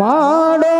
ಮಾಡೋ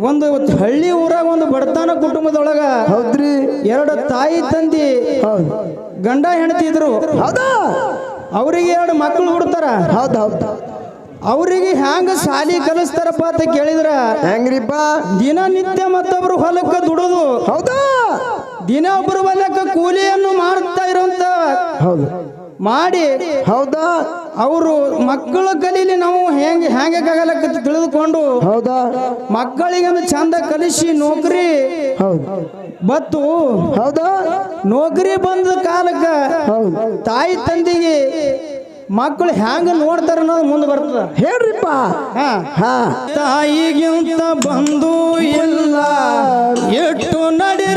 ಒಂದು ಹಳ್ಳಿ ಊರಾಗ ಒಂದು ಬಡತನ ಕುಟುಂಬದೊಳಗ ಹೌದ್ರಿ. ಎರಡು ತಾಯಿ ತಂದಿ ಹೌದು. ಗಂಡ ಹೆಂಡತಿ ಇದ್ರು. ಹೌದಾ? ಅವರಿಗೆ ಎರಡು ಮಕ್ಕಳು ಹುಡ್ತಾರ. ಹೌದು ಹೌದು. ಅವರಿಗೆ ಹ್ಯಾಂಗ ಶಾಲಿ ಕಲಿಸ್ತಾರಪ್ಪ ಅಂತ ಕೇಳಿದ್ರ. ಹೆಂಗ್ರಿಪ್ಪ ದಿನನಿತ್ಯ ಮತ್ತೊಬ್ರು ಹೊಲಕ್ಕ ದುಡುದು. ಹೌದಾ? ದಿನ ಒಬ್ಬರು ಹೊಲಕ್ಕ ಕೂಲಿಯನ್ನು ಮಾಡ್ತಾ ಇರುವಂತ ಹೌದು. ಮಾಡಿ ಹೌದಾ? ಅವರು ಮಕ್ಕಳು ಕಲೀಲಿ ನಾವು ಹೆಂಗೆ ಹೆಂಗ ಕಗಲಕ್ಕ ತಿಳಿದುಕೊಂಡು ಹೌದಾ? ಮಕ್ಕಳಿಗೊಂದು ಚಂದ ಕಲಿಸಿ ನೌಕರಿ ಬತ್ತು ಹೌದಾ? ನೌಕರಿ ಬಂದ ಕಾಲಕ್ಕ ತಾಯಿ ತಂದಿಗೆ ಮಕ್ಕಳು ಹೆಂಗ ನೋಡ್ತಾರ ಅನ್ನೋದು ಮುಂದೆ ಬರ್ತದ. ಹೇಳ್ರಿಪ್ಪ. ತಾಯಿಗಿಂತ ಬಂದು ಇಲ್ಲ. ಎಷ್ಟು ನಡೆ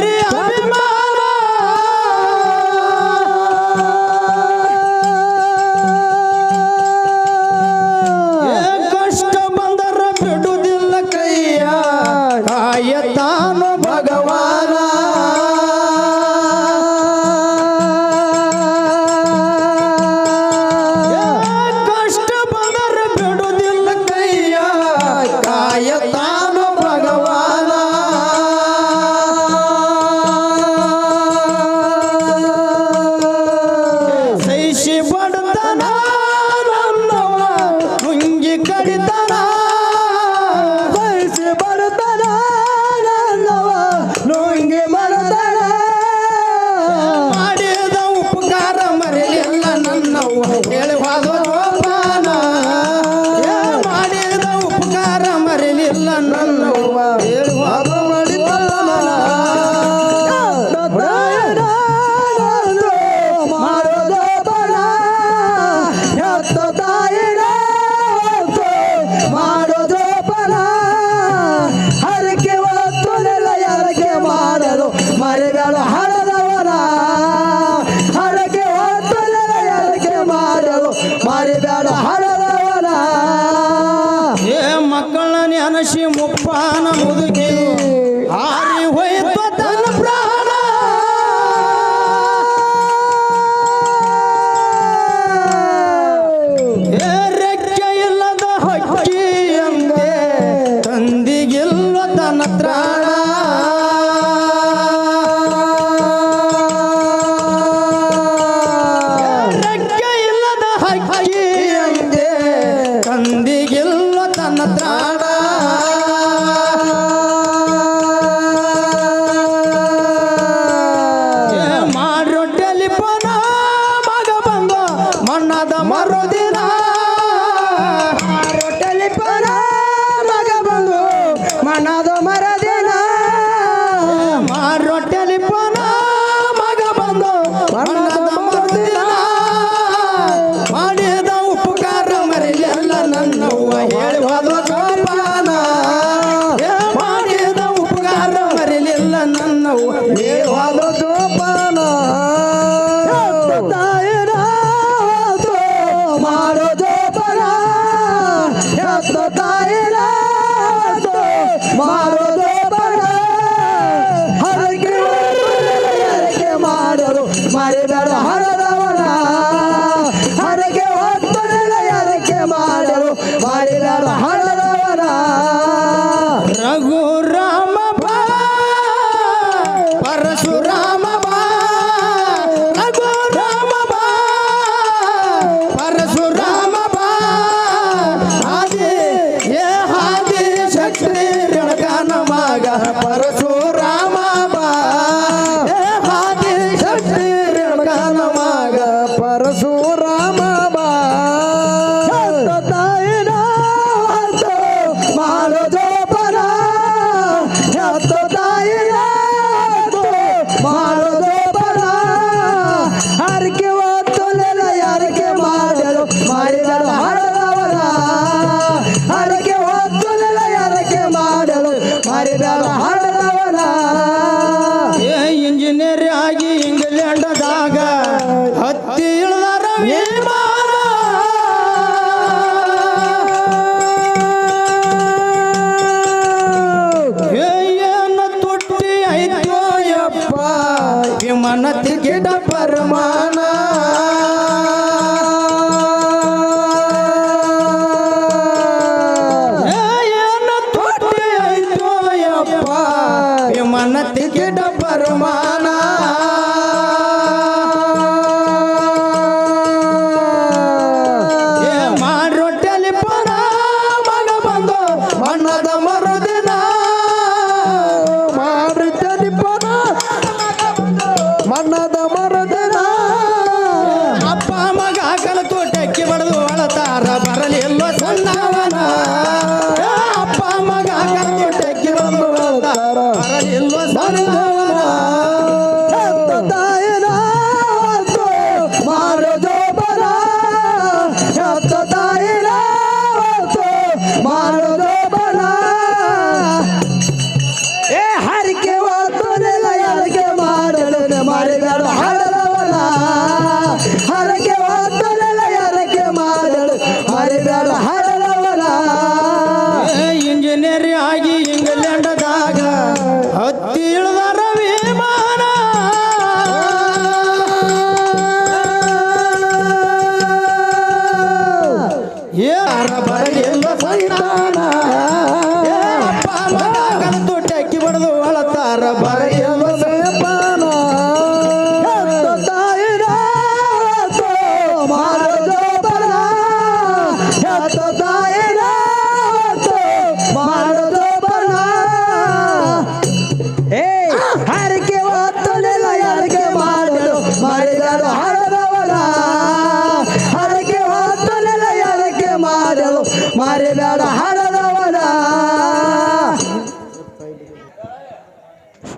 ಬೇಡ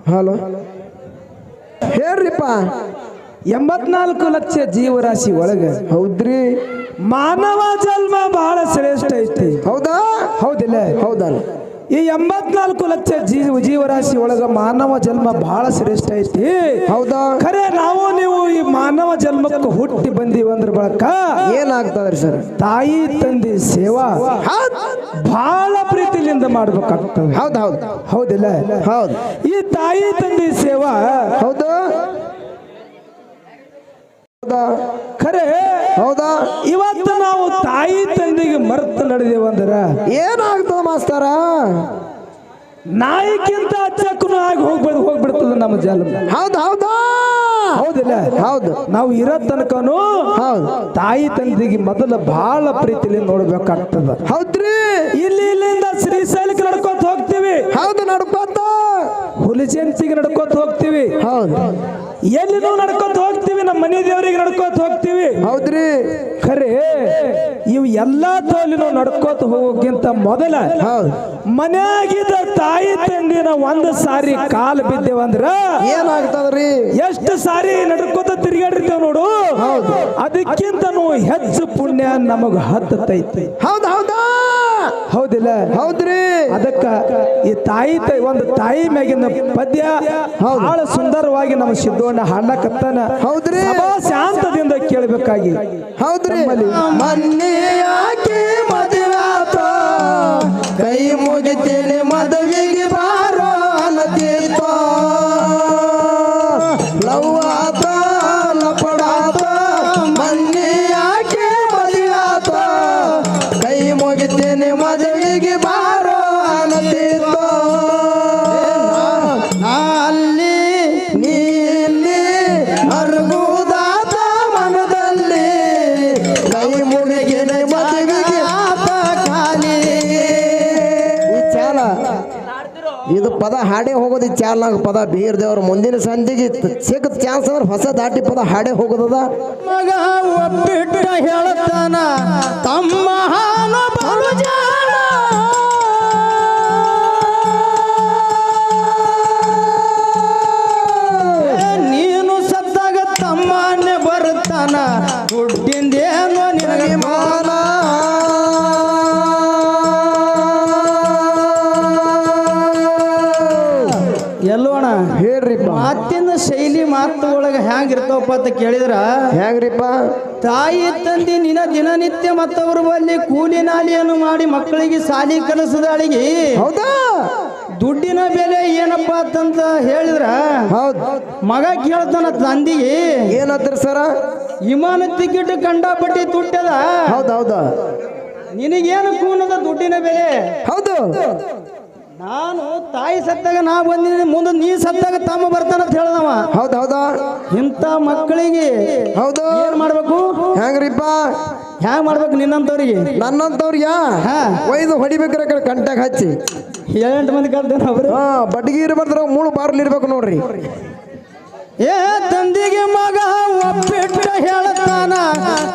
ಹಲೋ. ಹೇಳ್ರಿಪ್ಪ ಎಂಬತ್ನಾಲ್ಕು ಲಕ್ಷ ಜೀವರಾಶಿ ಒಳಗೆ. ಹೌದ್ರಿ. ಮಾನವ ಜನ್ಮ ಬಹಳ ಶ್ರೇಷ್ಠ ಐತಿ. ಹೌದಾ? ಹೌದಿಲ್ಲ. ಹೌದಲ್ಲ. ಈ ಎಂಬತ್ನಾಲ್ಕು ಲಕ್ಷ ಜೀವ ಜೀವರಾಶಿ ಒಳಗ ಮಾನವ ಜನ್ಮ ಬಹಳ ಶ್ರೇಷ್ಠ ಐತಿ. ಹೌದಾ? ಖರೆ ನಾವು ನೀವು ಈ ಮಾನವ ಜನ್ಮಕ್ಕೆ ಹುಟ್ಟಿ ಬಂದೀವಿ ಅಂದ್ರ ಬಳಕ ಏನಾಗ್ತದ್ರಿ ಸರ್? ತಾಯಿ ತಂದೆ ಸೇವಾ ಬಹಳ ಪ್ರೀತಿಲಿಂದ ಮಾಡ್ಬೇಕಾಗ್ತದೆ. ಹೌದು ಹೌದು. ಹೌದಿಲ್ಲ? ಹೌದು. ಈ ತಾಯಿ ತಂದೆ ಸೇವಾ ಹೌದು. ಖರೆ. ಹೌದಾ? ಇವತ್ತು ನಾವು ತಾಯಿ ತಂದೆಗೆ ಮರ್ತ ನಡೆದೇವಂದ್ರ ಏನಾಗ್ತದ ಮಾಸ್ತಾರ? ನಾಯಿಕ್ಕಿಂತ ಅಚ್ಚಕ್ಕೂ ಆಗಿ ಹೋಗ್ಬಿಡ್ ಹೋಗ್ಬಿಡ್ತದ ನಮ್ಮ ಜನ್ಮ. ಹೌದು ಹೌದಾ? ಹೌದಿಲ್ಲ? ಹೌದು. ನಾವು ಇರೋ ತನಕನು ಹೌದು. ತಾಯಿ ತಂದೆಗೆ ಮೊದಲ ಬಹಳ ಪ್ರೀತಿಲಿ ನೋಡ್ಬೇಕಾಗ್ತದ. ಹೌದ್ರಿ? ಇಲ್ಲಿ ಇಲ್ಲಿಂದ ಶ್ರೀಶೈಲಕ್ಕೆ ನಡ್ಕೊತ ಹೋಗ್ತೀವಿ. ಹೌದು ನಡ್ಕೋತ. ಹುಲಿ ಜಯಂತಿಗೆ ನಡ್ಕೋತ ಹೋಗ್ತೀವಿ. ಹೌದು. ಎಲ್ಲಿನೂ ನಡ್ಕೊತ ಹೋಗ್ತೀವಿ? ನಮ್ಮ ಮನೆ ದೇವರಿಗೆ ನಡ್ಕೋತ ಹೋಗ್ತೀವಿ. ಹೌದ್ರಿ. ಖರೆ ಇವು ಎಲ್ಲಾ ತೋಲಿ ನಾವು ನಡ್ಕೋತ ಹೋಗೋಕ್ಕಿಂತ ಮೊದಲ ಮನೆಯಾಗಿದ್ದ ತಾಯಿ ತಂದಿನ ಒಂದು ಸಾರಿ ಕಾಲು ಬಿದ್ದೇವಂದ್ರ ಏನಾಗ್ತದ್ರಿ? ಎಷ್ಟು ಸಾರಿ ನಡ್ಕೋತ ತಿರ್ಗಾಡಿರ್ತೇವ್ ನೋಡು. ಹೌದು. ನಾವು ಹೆಚ್ಚು ಪುಣ್ಯ ನಮಗ ಹತ್ತೈತಿ ಹೌದ್ ಹೌದಾ ಹೌದಿಲ್ಲ? ಹೌದ್ರಿ. ಅದಕ್ಕ ಈ ತಾಯಿ ಒಂದು ತಾಯಿ ಮ್ಯಾಗಿನ ಪದ್ಯ. ಬಹಳ ಸುಂದರವಾಗಿ ನಮ್ಮ ಸಿದ್ಧವನ್ನ ಹಾಡಕತ್ತಾನ ಹೌದ್ರಿ. ಶಾಂತದಿಂದ ಕೇಳಬೇಕಾಗಿ. ಹೌದ್ರಿ. ಮೊನ್ನೆ ಯಾಕೆ ಹಾಡೇ ಹೋಗೋದು ಚಾಲ್ನಾಗ ಪದ ಬೀರ್ ದೇವ್ರ ಮುಂದಿನ ಸಂಧಿಗೆ ಸಿಕ್ಕ ಚಾನ್ಸ್ ಅಂದ್ರೆ ಹೊಸ ದಾಟಿ ಪದ ಹಾಡೆ ಹೋಗೋದದ. ಮಗ ಒಬ್ಬಿಟ್ಟ ಹೇಳ್ತಾನ, ತಮ್ಮ ನೀನು ಸತ್ತಾಗ ತಮ್ಮನೆ ಬರುತ್ತಾನ. ಹ್ಯಾಂಗಿರ್ತಾವಪ್ಪ ಅಂತ ಕೇಳಿದ್ರ? ಹೇಗ್ರಿಪ್ಪ ತಾಯಿ ತಂದಿ ನಿನ ದಿನನಿತ್ಯ ಮತ್ತವರು ಬಲ್ಲಿ ಕೂಲಿ ನಾಲಿಯನ್ನು ಮಾಡಿ ಮಕ್ಕಳಿಗೆ ಸಾಲಿ ಕಲಿಸಿದಾಳಿಗೆ ಹೌದಾ? ದುಡ್ಡಿನ ಬೆಲೆ ಏನಪ್ಪ ಅಂತಂತ ಹೇಳಿದ್ರ? ಹೌದ್. ಮಗ ಕೇಳ್ತಾನ ತಂದಿಗೆ. ಏನತ್ರಿ ಸರ? ವಿಮಾನ ಟಿಕೆಟ್ ಕಂಡಾಪಟ್ಟಿ ದುಡ್ಡದ ಹೌದೌದ ಹೌದು. ನಿನಗೇನು ಕೂನದ ದುಡ್ಡಿನ ಬೆಲೆ? ಹೌದು. ನಾನು ತಾಯಿ ಸತ್ತಾಗ ನಾ ಬಂದಿನಿ ಮುಂದೆ ನೀ ಸತ್ತಾಗ ತಮ್ಮ ಬರ್ತಾನಂತ ಹೇಳದವ. ಹೌದ್ ಹೌದಾ. ಇಂಥ ಮಕ್ಕಳಿಗೆ ಹೌದು. ಏನ್ ಮಾಡ್ಬೇಕು? ಹೆಂಗ್ರಿಪ್ಪ? ಹ್ಯಾಂಗ ಮಾಡ್ಬೇಕು ನಿನ್ನಂತವ್ರಿಗೆ? ನನ್ನಂತವ್ರಿಗೆ ಹಾ. ಒಯ್ದು ಹೊಡಿಬೇಕ್ರೆ ಕಡೆ ಕಂಟ್ಯಾಗ ಹಚ್ಚಿ. ಏಳೆಂಟು ಮಂದಿ ಕಲ್ತೇನೆ ಅವ್ರು. ಹಾ ಬಡ್ಗಿ ಇರ್ಬಾರ್ದ್ರ ಮೂಳು ಬಾರ್ಲಿ ಇರ್ಬೇಕು ನೋಡ್ರಿ. ಏ ತಂದಿಗೆ ಮಗ ಒಪ್ಪಿಟ್ಟು ಹೇಳ್ತಾನ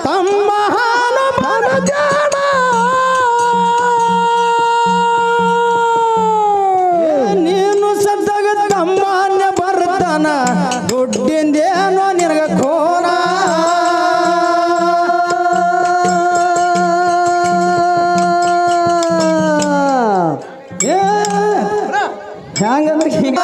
ತಮ್ಮ ಹಾಲು ಹ್ಯಾಂಗಂದ್ರೆ ಹಿಂಗ